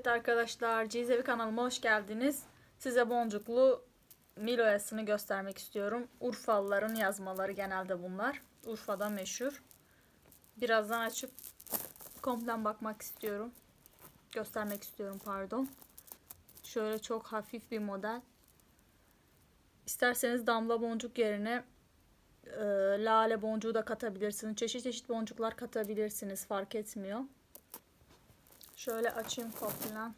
Evet arkadaşlar, Cizevi kanalıma hoş geldiniz. Size boncuklu Miloyasını göstermek istiyorum. Urfalıların yazmaları genelde bunlar. Urfa'da meşhur. Birazdan açıp komplen bakmak istiyorum. Göstermek istiyorum pardon. Şöyle çok hafif bir model. İsterseniz damla boncuk yerine e, lale boncuğu da katabilirsiniz. Çeşit çeşit boncuklar katabilirsiniz. Fark etmiyor. Şöyle açayım komplen.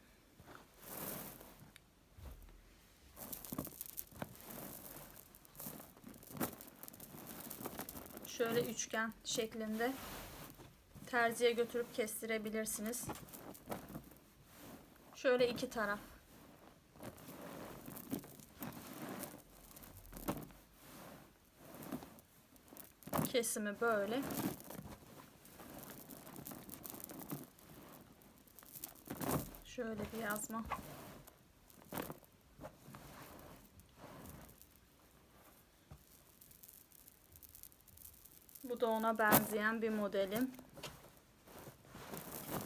Şöyle üçgen şeklinde terziye götürüp kestirebilirsiniz. Şöyle iki taraf. Kesimi böyle. Şöyle bir yazma. Bu da ona benzeyen bir modelim.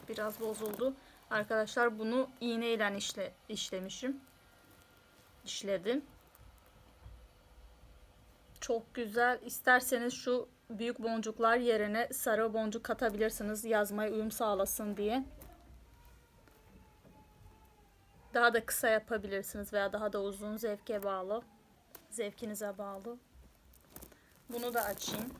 Biraz bozuldu. Arkadaşlar bunu iğne ile işle, işlemişim. İşledim. Çok güzel. İsterseniz şu büyük boncuklar yerine sarı boncuk katabilirsiniz. Yazmaya uyum sağlasın diye. Daha da kısa yapabilirsiniz veya daha da uzun zevke bağlı. Zevkinize bağlı. Bunu da açayım.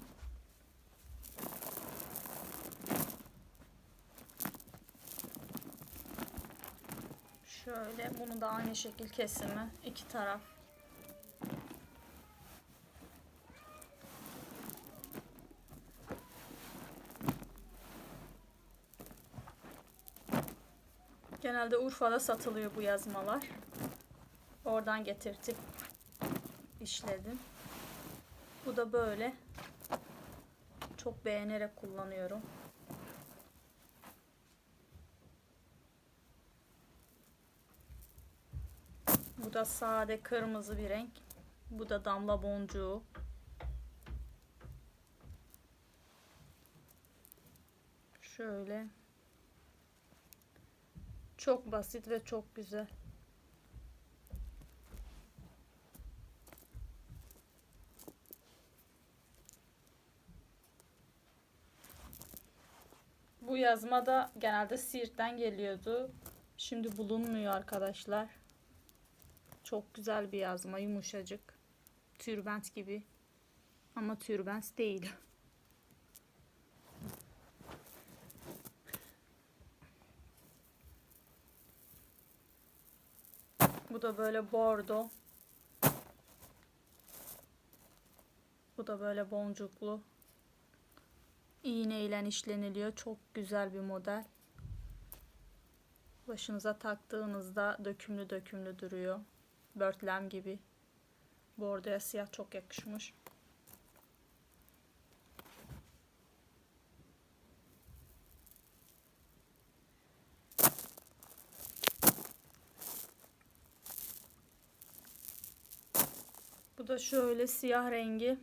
Şöyle bunu da aynı şekil kesimi iki taraf. Genelde Urfa'da satılıyor bu yazmalar. Oradan getirtip işledim. Bu da böyle. Çok beğenerek kullanıyorum. Bu da sade kırmızı bir renk. Bu da damla boncuğu. Şöyle. Çok basit ve çok güzel. Bu yazma da genelde Siirt'ten geliyordu. Şimdi bulunmuyor arkadaşlar. Çok güzel bir yazma, yumuşacık. Türbent gibi. Ama türbent değil. Bu da böyle bordo. Bu da böyle boncuklu. İğne ile işleniliyor. Çok güzel bir model. Başınıza taktığınızda dökümlü dökümlü duruyor. Börtlem gibi. Bordoya siyah çok yakışmış. Bu da şöyle siyah rengi.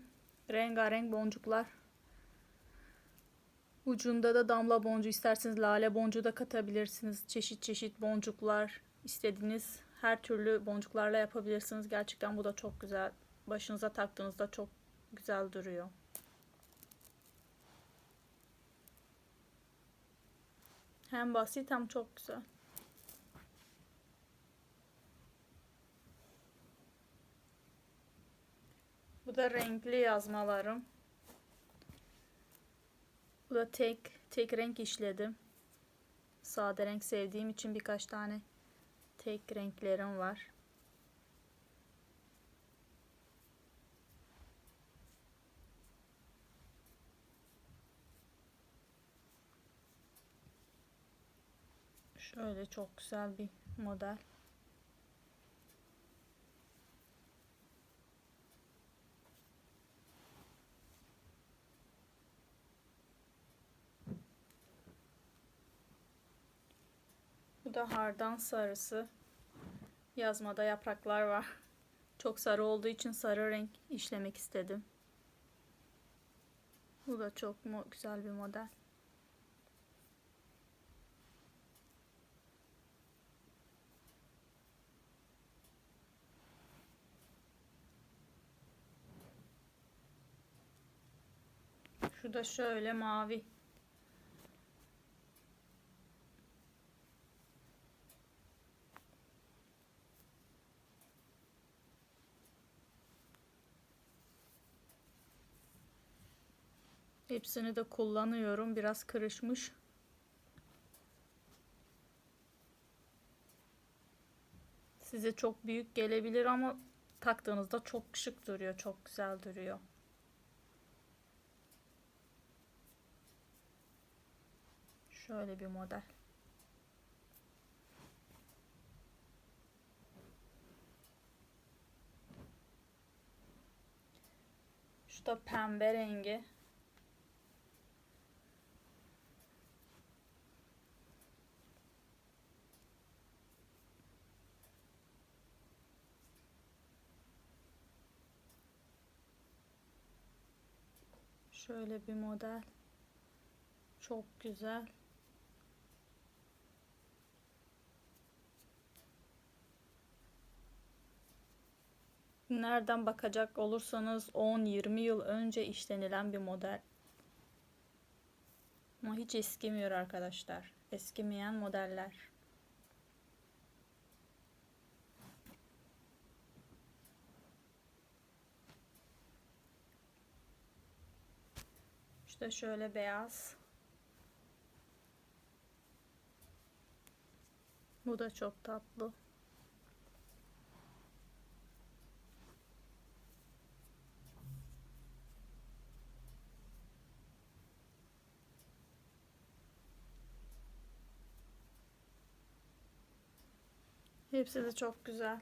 Rengarenk boncuklar. Ucunda da damla boncuğu isterseniz lale boncuğu da katabilirsiniz. Çeşit çeşit boncuklar istediğiniz her türlü boncuklarla yapabilirsiniz. Gerçekten bu da çok güzel. Başınıza taktığınızda çok güzel duruyor. Hem basit hem çok güzel. Bu da renkli yazmalarım. Bu da tek tek renk işledim. Sade renk sevdiğim için birkaç tane tek renklerim var. Şöyle çok güzel bir model. Bu da hardan sarısı. Yazmada yapraklar var. Çok sarı olduğu için sarı renk işlemek istedim. Bu da çok güzel bir model. Şu da şöyle mavi Hepsini de kullanıyorum. Biraz kırışmış. Size çok büyük gelebilir ama taktığınızda çok şık duruyor. Çok güzel duruyor. Şöyle bir model. Şu da pembe rengi. Şöyle bir model. Çok güzel. Nereden bakacak olursanız 10-20 yıl önce işlenilen bir model. Ama hiç eskimiyor arkadaşlar. Eskimeyen modeller. İşte şöyle beyaz. Bu da çok tatlı. Hepsi de çok güzel.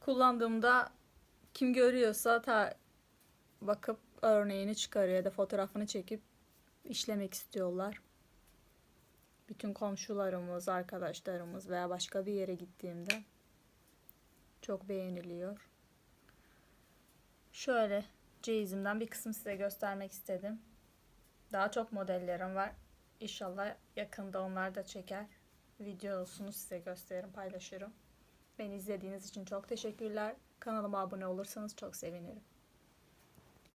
Kullandığımda kim görüyorsa ta bakıp örneğini çıkarıyor ya da fotoğrafını çekip işlemek istiyorlar. Bütün komşularımız, arkadaşlarımız veya başka bir yere gittiğimde çok beğeniliyor. Şöyle ceyizimden bir kısım size göstermek istedim. Daha çok modellerim var. İnşallah yakında onlar da çeker. Videosunu size gösteririm, paylaşırım. Beni izlediğiniz için çok teşekkürler. Kanalıma abone olursanız çok sevinirim.